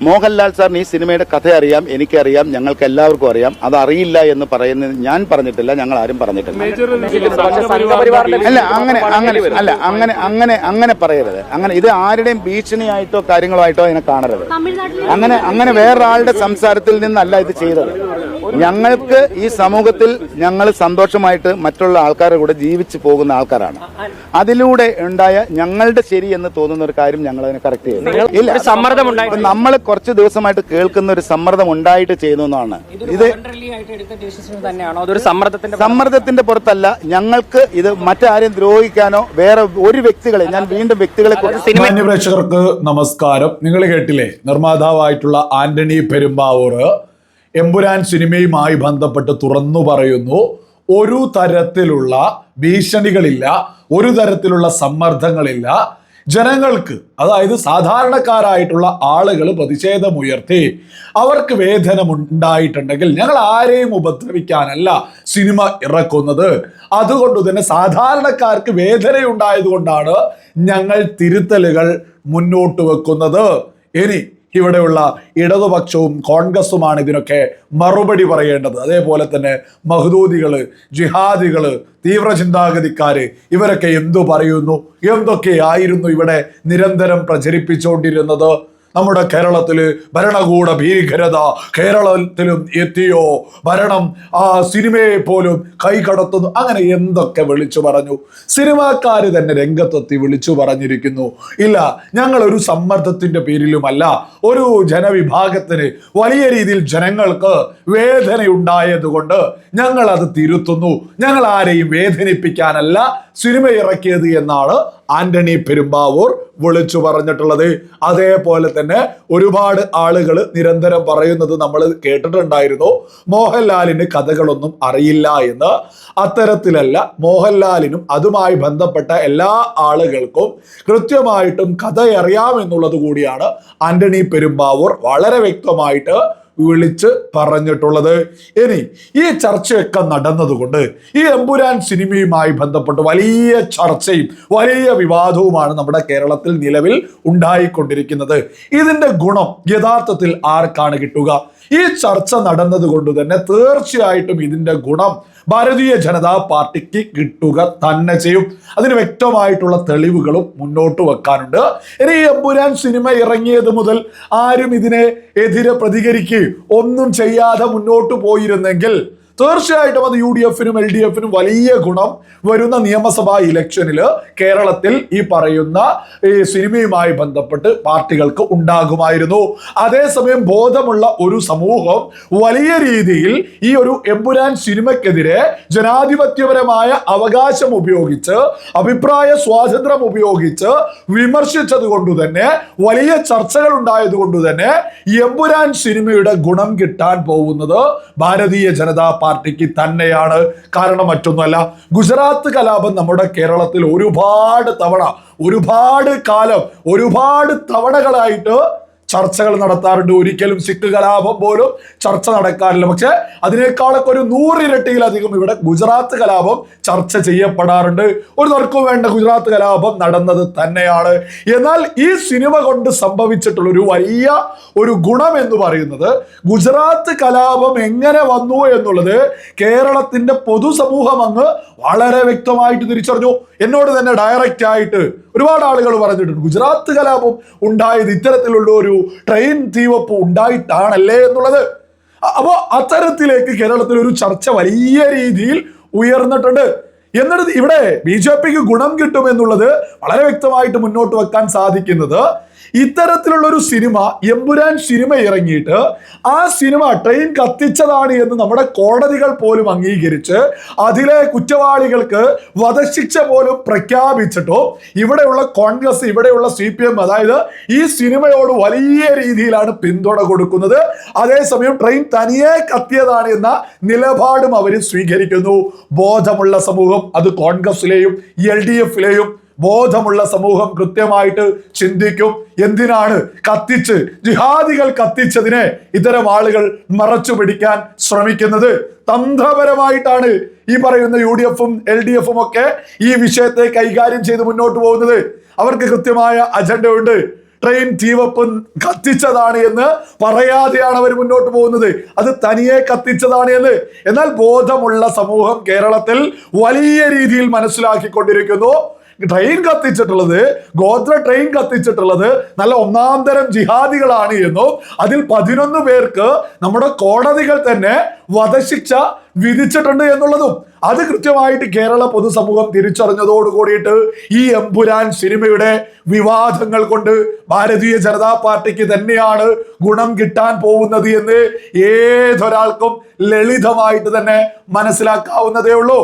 മോഹൻലാൽ സാറിന് ഈ സിനിമയുടെ കഥ അറിയാം എനിക്കറിയാം ഞങ്ങൾക്ക് എല്ലാവർക്കും അറിയാം. അത് അറിയില്ല എന്ന് പറയുന്നത് ഞാൻ പറഞ്ഞിട്ടില്ല ഞങ്ങൾ ആരും പറഞ്ഞിട്ടില്ല. അല്ല അങ്ങനെ അങ്ങനെ അല്ല അങ്ങനെ അങ്ങനെ അങ്ങനെ പറയരുത്. അങ്ങനെ ഇത് ആരുടെയും ഭീഷണിയായിട്ടോ കാര്യങ്ങളോ ആയിട്ടോ അതിനെ കാണരുത്. അങ്ങനെ അങ്ങനെ വേറൊരാളുടെ സംസാരത്തിൽ നിന്നല്ല ഇത് ചെയ്തത്. ഞങ്ങൾക്ക് ഈ സമൂഹത്തിൽ ഞങ്ങൾ സന്തോഷമായിട്ട് മറ്റുള്ള ആൾക്കാരുടെ കൂടെ ജീവിച്ചു പോകുന്ന ആൾക്കാരാണ്. അതിലൂടെ ഉണ്ടായ ഞങ്ങളുടെ ശരി എന്ന് തോന്നുന്ന ഒരു കാര്യം ഞങ്ങൾ അതിനെ കറക്റ്റ് ചെയ്യുന്നു ഇല്ല. നമ്മൾ കുറച്ച് ദിവസമായിട്ട് കേൾക്കുന്ന ഒരു സമ്മർദ്ദം ഉണ്ടായിട്ട് ചെയ്യുന്നു എന്നാണ്. ഇത് voluntarily ആയിട്ട് എടുത്ത decision തന്നെയാണോ? അതൊരു സമ്മർദ്ദത്തിന്റെ പുറത്തല്ല. ഞങ്ങൾക്ക് ഇത് മറ്റാരെയും ദ്രോഹിക്കാനോ വേറെ ഒരു വ്യക്തികളെ ഞാൻ വീണ്ടും വ്യക്തികളെ പ്രേക്ഷകർക്ക് നമസ്കാരം. നിങ്ങൾ കേട്ടില്ലേ? നിർമ്മാതാവായിട്ടുള്ള ആന്റണി പെരുമ്പാവൂർ എമ്പുരാൻ സിനിമയുമായി ബന്ധപ്പെട്ട് തുറന്നു പറയുന്നു ഒരു തരത്തിലുള്ള ഭീഷണികളില്ല ഒരു തരത്തിലുള്ള സമ്മർദ്ദങ്ങളില്ല. ജനങ്ങൾക്ക് അതായത് സാധാരണക്കാരായിട്ടുള്ള ആളുകൾ പ്രതിഷേധമുയർത്തി അവർക്ക് വേദനം ഉണ്ടായിട്ടുണ്ടെങ്കിൽ ഞങ്ങൾ ആരെയും ഉപദ്രവിക്കാനല്ല സിനിമ ഇറക്കുന്നത്. അതുകൊണ്ട് തന്നെ സാധാരണക്കാർക്ക് വേദനയുണ്ടായതുകൊണ്ടാണ് ഞങ്ങൾ തിരുത്തലുകൾ മുന്നോട്ട് വെക്കുന്നത്. ഇനി ഇവിടെയുള്ള ഇടതുപക്ഷവും കോൺഗ്രസുമാണ് ഇതിനൊക്കെ മറുപടി പറയേണ്ടത്. അതേപോലെ തന്നെ മഹദൂദികൾ ജിഹാദികൾ തീവ്ര ചിന്താഗതിക്കാർ ഇവരൊക്കെ എന്തു പറയുന്നു? എന്തൊക്കെയായിരുന്നു ഇവിടെ നിരന്തരം പ്രചരിപ്പിച്ചുകൊണ്ടിരുന്നത്? നമ്മുടെ കേരളത്തിൽ ഭരണകൂട ഭീകരത കേരളത്തിലും എത്തിയോ? ഭരണം ആ സിനിമയെ പോലും കൈകടത്തുന്നു അങ്ങനെ എന്തൊക്കെ വിളിച്ചു പറഞ്ഞു? സിനിമാക്കാർ തന്നെ രംഗത്തെത്തി വിളിച്ചു പറഞ്ഞിരിക്കുന്നു. ഇല്ല ഞങ്ങൾ ഒരു സമ്മർദ്ദത്തിന്റെ പേരിലുമല്ല ഒരു ജനവിഭാഗത്തിന് വലിയ രീതിയിൽ ജനങ്ങൾക്ക് വേദനയുണ്ടായതുകൊണ്ട് ഞങ്ങൾ അത് തിരുത്തുന്നു. ഞങ്ങൾ ആരെയും വേദനിപ്പിക്കാനല്ല സിനിമ ഇറക്കിയത് എന്നാണ് ആന്റണി പെരുമ്പാവൂർ വിളിച്ചു പറഞ്ഞിട്ടുള്ളത്. അതേപോലെ തന്നെ ഒരുപാട് ആളുകൾ നിരന്തരം പറയുന്നത് നമ്മൾ കേട്ടിട്ടുണ്ടായിരുന്നു. മോഹൻലാലിന് കഥകളൊന്നും അറിയില്ല എന്ന്. അത്തരത്തിലല്ല മോഹൻലാലിനും അതുമായി ബന്ധപ്പെട്ട എല്ലാ ആളുകൾക്കും കൃത്യമായിട്ടും കഥ കൂടിയാണ് ആന്റണി പെരുമ്പാവൂർ വളരെ വ്യക്തമായിട്ട് വിളിച്ച് പറഞ്ഞിട്ടുള്ളത്. ഇനി ഈ ചർച്ചയൊക്കെ നടന്നതുകൊണ്ട് ഈ എമ്പുരാൻ സിനിമയുമായി ബന്ധപ്പെട്ട് വലിയ ചർച്ചയും വലിയ വിവാദവുമാണ് നമ്മുടെ കേരളത്തിൽ നിലവിൽ ഉണ്ടായിക്കൊണ്ടിരിക്കുന്നത്. ഇതിന്റെ ഗുണം യഥാർത്ഥത്തിൽ ആർക്കാണ് കിട്ടുക? ഈ ചർച്ച നടന്നത് കൊണ്ട് തന്നെ തീർച്ചയായിട്ടും ഇതിന്റെ ഗുണം ഭാരതീയ ജനതാ പാർട്ടിക്ക് കിട്ടുക തന്നെ ചെയ്യും. അതിന് വ്യക്തമായിട്ടുള്ള തെളിവുകളും മുന്നോട്ട് വെക്കാനുണ്ട്. ഇനി എമ്പുരാൻ സിനിമ ഇറങ്ങിയത് മുതൽ ആരും ഇതിനെ എതിരെ പ്രതികരിക്കുകയും ഒന്നും ചെയ്യാതെ മുന്നോട്ട് പോയിരുന്നെങ്കിൽ തീർച്ചയായിട്ടും അത് യു ഡി എഫിനും എൽ ഡി എഫിനും വലിയ ഗുണം വരുന്ന നിയമസഭാ ഇലക്ഷനിൽ കേരളത്തിൽ ഈ പറയുന്ന ഈ സിനിമയുമായി ബന്ധപ്പെട്ട് പാർട്ടികൾക്ക് ഉണ്ടാകുമായിരുന്നു. അതേസമയം ബോധമുള്ള ഒരു സമൂഹം വലിയ രീതിയിൽ ഈ ഒരു എമ്പുരാൻ സിനിമയ്ക്കെതിരെ ജനാധിപത്യപരമായ അവകാശം ഉപയോഗിച്ച് അഭിപ്രായ സ്വാതന്ത്ര്യം ഉപയോഗിച്ച് വിമർശിച്ചത് കൊണ്ട് തന്നെ വലിയ ചർച്ചകൾ ഉണ്ടായത് കൊണ്ട് തന്നെ എമ്പുരാൻ സിനിമയുടെ ഗുണം കിട്ടാൻ പോകുന്നത് ഭാരതീയ ജനതാ പാർട്ടിക്ക് തന്നെയാണ്. കാരണം മറ്റൊന്നുമല്ല ഗുജറാത്ത് കലാപം നമ്മുടെ കേരളത്തിൽ ഒരുപാട് തവണ ഒരുപാട് കാലം ഒരുപാട് തവണകളായിട്ട് ചർച്ചകൾ നടത്താറുണ്ട്. ഒരിക്കലും സിഖ് കലാപം പോലും ചർച്ച നടക്കാറില്ല. പക്ഷെ അതിനേക്കാളൊക്കെ ഒരു നൂറിരട്ടിയിലധികം ഇവിടെ ഗുജറാത്ത് കലാപം ചർച്ച ചെയ്യപ്പെടാറുണ്ട്. ഒരു തർക്കവും വേണ്ട ഗുജറാത്ത് കലാപം നടന്നത് തന്നെയാണ്. എന്നാൽ ഈ സിനിമ കൊണ്ട് സംഭവിച്ചിട്ടുള്ള ഒരു വലിയ ഒരു ഗുണം എന്ന് പറയുന്നത് ഗുജറാത്ത് കലാപം എങ്ങനെ വന്നു എന്നുള്ളത് കേരളത്തിന്റെ പൊതുസമൂഹം അങ്ങ് വളരെ വ്യക്തമായിട്ട് തിരിച്ചറിഞ്ഞു. എന്നോട് തന്നെ ഡയറക്റ്റ് ആയിട്ട് ഒരുപാട് ആളുകൾ പറഞ്ഞിട്ടുണ്ട്. ഗുജറാത്ത് കലാപം ഉണ്ടായത് ഇത്തരത്തിലുള്ള ഒരു ട്രെയിൻ തീവപ്പ് ഉണ്ടായിട്ടാണല്ലേ എന്നുള്ളത്. അപ്പോൾ അത്തരത്തിലേക്ക് കേരളത്തിൽ ഒരു ചർച്ച വലിയ രീതിയിൽ ഉയർന്നിട്ടുണ്ട്. എന്നിട്ട് ഇവിടെ ബി ജെ പിക്ക് ഗുണം കിട്ടുമെന്നുള്ളത് വളരെ വ്യക്തമായിട്ട് മുന്നോട്ട് വെക്കാൻ സാധിക്കുന്നത് ഇത്തരത്തിലുള്ള ഒരു സിനിമ എമ്പുരാൻ സിനിമ ഇറങ്ങിയിട്ട് ആ സിനിമ ട്രെയിൻ കത്തിച്ചതാണ് എന്ന് നമ്മുടെ കോടതികൾ പോലും അംഗീകരിച്ച് അതിലെ കുറ്റവാളികൾക്ക് വധശിക്ഷ പോലും പ്രഖ്യാപിച്ചിട്ടോ ഇവിടെയുള്ള കോൺഗ്രസ് ഇവിടെയുള്ള സി പി എം അതായത് ഈ സിനിമയോട് വലിയ രീതിയിലാണ് പിന്തുണ കൊടുക്കുന്നത്. അതേസമയം ട്രെയിൻ തനിയെ കത്തിയതാണ് എന്ന നിലപാടും അവർ സ്വീകരിക്കുന്നു. ബോധമുള്ള സമൂഹം അത് കോൺഗ്രസിലെയും എൽ ഡി എഫിലെയും ബോധമുള്ള സമൂഹം കൃത്യമായിട്ട് ചിന്തിക്കും. എന്തിനാണ് കത്തിച്ച് ജിഹാദികൾ കത്തിച്ചതിനെ ഇത്തരം ആളുകൾ മറച്ചു പിടിക്കാൻ ശ്രമിക്കുന്നത്? തന്ത്രപരമായിട്ടാണ് ഈ പറയുന്ന യു ഡി എഫും എൽ ഡി എഫും ഒക്കെ ഈ വിഷയത്തെ കൈകാര്യം ചെയ്ത് മുന്നോട്ട് പോകുന്നത്. അവർക്ക് കൃത്യമായ അജണ്ട ഉണ്ട്. ട്രെയിൻ തീവപ്പ് കത്തിച്ചതാണ് എന്ന് പറയാതെയാണ് അവർ മുന്നോട്ട് പോകുന്നത്. അത് തനിയെ കത്തിച്ചതാണ് എന്ന്. എന്നാൽ ബോധമുള്ള സമൂഹം കേരളത്തിൽ വലിയ രീതിയിൽ മനസ്സിലാക്കിക്കൊണ്ടിരിക്കുന്നു. ട്രെയിൻ കത്തിച്ചിട്ടുള്ളത് ഗോത്ര ട്രെയിൻ കത്തിച്ചിട്ടുള്ളത് നല്ല ഒന്നാം തരം ജിഹാദികളാണ് എന്നും അതിൽ പതിനൊന്ന് പേർക്ക് നമ്മുടെ കോടതികൾ തന്നെ വധശിക്ഷ വിധിച്ചിട്ടുണ്ട് എന്നുള്ളതും അത് കൃത്യമായിട്ട് കേരള പൊതുസമൂഹം തിരിച്ചറിഞ്ഞതോട് കൂടിയിട്ട് ഈ എമ്പുരാൻ സിനിമയുടെ വിവാദങ്ങൾ കൊണ്ട് ഭാരതീയ ജനതാ പാർട്ടിക്ക് തന്നെയാണ് ഗുണം കിട്ടാൻ പോകുന്നത് എന്ന് ഏതൊരാൾക്കും ലളിതമായിട്ട് തന്നെ മനസ്സിലാക്കാവുന്നതേ ഉള്ളൂ.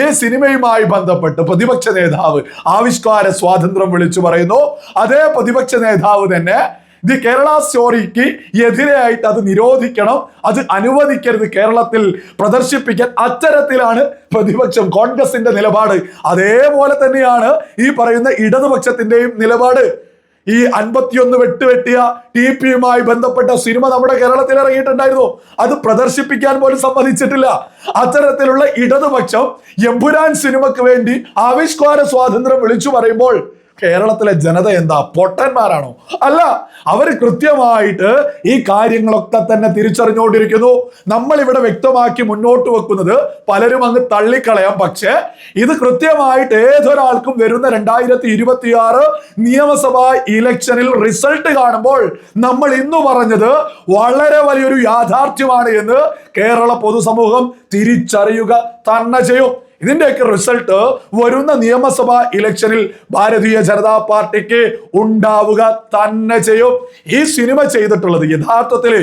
ഈ സിനിമയുമായി ബന്ധപ്പെട്ട് പ്രതിപക്ഷ നേതാവ് ആവിഷ്കാര സ്വാതന്ത്ര്യം വിളിച്ചു പറയുന്നു. അതേ പ്രതിപക്ഷ നേതാവ് തന്നെ ദി കേരള സ്റ്റോറിക്ക് എതിരെയായിട്ട് അത് നിരോധിക്കണം. അത് അനുവദിക്കരുത് കേരളത്തിൽ പ്രദർശിപ്പിക്കാൻ അത്തരത്തിലാണ് പ്രതിപക്ഷം കോൺഗ്രസിന്റെ നിലപാട്. അതേപോലെ തന്നെയാണ് ഈ പറയുന്ന ഇടതുപക്ഷത്തിന്റെയും നിലപാട്. ഈ അൻപത്തിയൊന്ന് വെട്ടുവെട്ടിയ ടി പിയുമായി ബന്ധപ്പെട്ട സിനിമ നമ്മുടെ കേരളത്തിൽ ഇറങ്ങിയിട്ടുണ്ടായിരുന്നു. അത് പ്രദർശിപ്പിക്കാൻ പോലും സമ്മതിച്ചിട്ടില്ല. അത്തരത്തിലുള്ള ഇടതുപക്ഷം എമ്പുരാൻ സിനിമക്ക് വേണ്ടി ആവിഷ്കാര സ്വാതന്ത്ര്യം വിളിച്ചു പറയുമ്പോൾ കേരളത്തിലെ ജനത എന്താ? പൊട്ടന്മാരാണോ? അല്ല അവർ കൃത്യമായിട്ട് ഈ കാര്യങ്ങളൊക്കെ തന്നെ തിരിച്ചറിഞ്ഞുകൊണ്ടിരിക്കുന്നു. നമ്മൾ ഇവിടെ വ്യക്തമാക്കി മുന്നോട്ട് വെക്കുന്നത് പലരും അങ്ങ് തള്ളിക്കളയാം. പക്ഷേ ഇത് കൃത്യമായിട്ട് ഏതൊരാൾക്കും വരുന്ന രണ്ടായിരത്തി ഇരുപത്തിയാറ് നിയമസഭാ ഇലക്ഷനിൽ റിസൾട്ട് കാണുമ്പോൾ നമ്മൾ ഇന്ന് പറഞ്ഞത് വളരെ വലിയൊരു യാഥാർത്ഥ്യമാണ് എന്ന് കേരള പൊതുസമൂഹം തിരിച്ചറിയുക തന്നെ ചെയ്യും. ഇതിന്റെയൊക്കെ റിസൾട്ട് വരുന്ന നിയമസഭാ ഇലക്ഷനിൽ ഭാരതീയ ജനതാ പാർട്ടിക്ക് ഉണ്ടാവുക തന്നെ ചെയ്യും. ഈ സിനിമ ചെയ്തിട്ടുള്ളത് യഥാർത്ഥത്തിൽ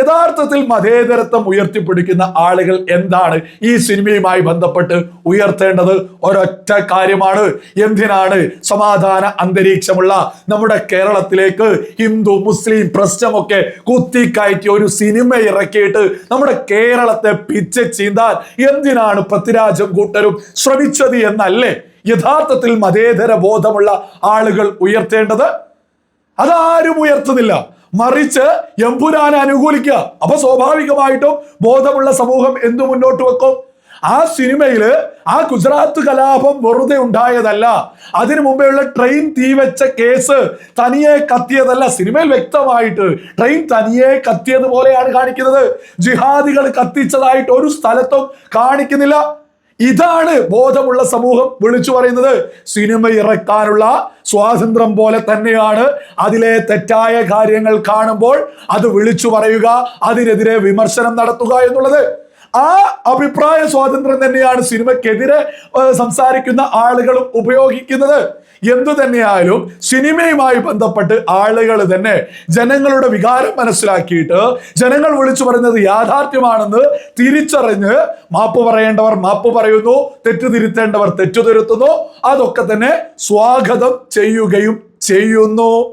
യഥാർത്ഥത്തിൽ മതേതരത്വം ഉയർത്തിപ്പിടിക്കുന്ന ആളുകൾ എന്താണ് ഈ സിനിമയുമായി ബന്ധപ്പെട്ട് ഉയർത്തേണ്ടത്? ഒരൊറ്റ കാര്യമാണ്. എന്തിനാണ് സമാധാന അന്തരീക്ഷമുള്ള നമ്മുടെ കേരളത്തിലേക്ക് ഹിന്ദു മുസ്ലിം പ്രശ്നമൊക്കെ കുത്തിക്കയറ്റി ഒരു സിനിമ ഇറക്കിയിട്ട് നമ്മുടെ കേരളത്തെ പിച്ച് ചീന്താൻ എന്തിനാണ് പൃഥ്വിരാജും കൂട്ടരും ശ്രമിച്ചത് എന്നല്ലേ യഥാർത്ഥത്തിൽ മതേതര ബോധമുള്ള ആളുകൾ ഉയർത്തേണ്ടത്? അതാരും ഉയർത്തുന്നില്ല. മറിച്ച് എമ്പുരാനെ അനുകൂലിക്കുക. അപ്പൊ സ്വാഭാവികമായിട്ടും ബോധമുള്ള സമൂഹം എന്തു മുന്നോട്ട് വെക്കും? ആ സിനിമയിൽ ആ ഗുജറാത്ത് കലാപം വെറുതെ ഉണ്ടായതല്ല. അതിനു മുമ്പെയുള്ള ട്രെയിൻ തീവച്ച കേസ് തനിയെ കത്തിയതല്ല. സിനിമയിൽ വ്യക്തമായിട്ട് ട്രെയിൻ തനിയെ കത്തിയത് പോലെയാണ് കാണിക്കുന്നത്. ജിഹാദികൾ കത്തിച്ചതായിട്ട് ഒരു സ്ഥലത്തും കാണിക്കുന്നില്ല. ഇതാണ് ബോധമുള്ള സമൂഹം വിളിച്ചു പറയുന്നത്. സിനിമ ഇറക്കാനുള്ള സ്വാതന്ത്ര്യം പോലെ തന്നെയാണ് അതിലെ തെറ്റായ കാര്യങ്ങൾ കാണുമ്പോൾ അത് വിളിച്ചു പറയുക അതിനെതിരെ വിമർശനം നടത്തുക എന്നുള്ളത്. ആ അഭിപ്രായ സ്വാതന്ത്ര്യം തന്നെയാണ് സിനിമയ്ക്കെതിരെ സംസാരിക്കുന്ന ആളുകളും ഉപയോഗിക്കുന്നത്. എന്തു തന്നെയായാലും സിനിമയുമായി ബന്ധപ്പെട്ട് ആളുകൾ തന്നെ ജനങ്ങളുടെ വികാരം മനസ്സിലാക്കിയിട്ട് ജനങ്ങൾ വിളിച്ചു പറഞ്ഞത് യാഥാർത്ഥ്യമാണെന്ന് തിരിച്ചറിഞ്ഞ് മാപ്പ് പറയേണ്ടവർ മാപ്പ് പറയുന്നു തെറ്റ് തിരുത്തേണ്ടവർ തിരുത്തുന്നു അതൊക്കെ തന്നെ സ്വാഗതം ചെയ്യുകയും ചെയ്യുന്നു.